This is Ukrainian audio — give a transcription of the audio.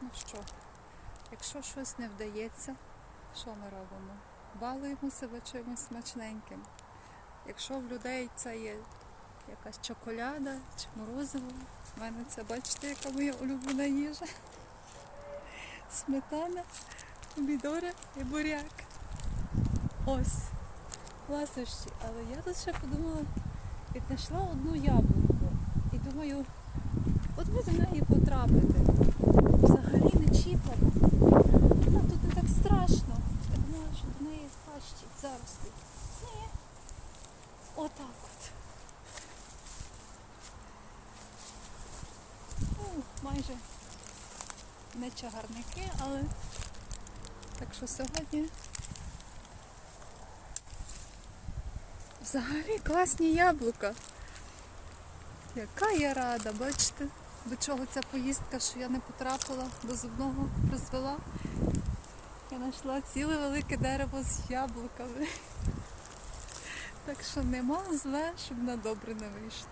Ну що, якщо щось не вдається, що ми робимо? Балуємо себе чимось смачненьким. Якщо в людей це є якась чоколяда чи морозиво, в мене це, бачите, яка моя улюблена їжа. Сметана, помідори і буряк. Ось. Ласощі. Але я тут ще подумала, віднайшла одну яблуку. І думаю, от би до неї потрапити. Взагалі не чіпана. Ну, тут не так страшно. Я думала, що пащі заросли. Ні. Отак от. Ну, майже не чагарники, але так що сьогодні взагалі класні яблука. Яка я рада, бачите, до чого ця поїздка, що я не потрапила до зубного призвела. Я знайшла ціле велике дерево з яблуками. Так що нема зле, щоб на добре не вийшло.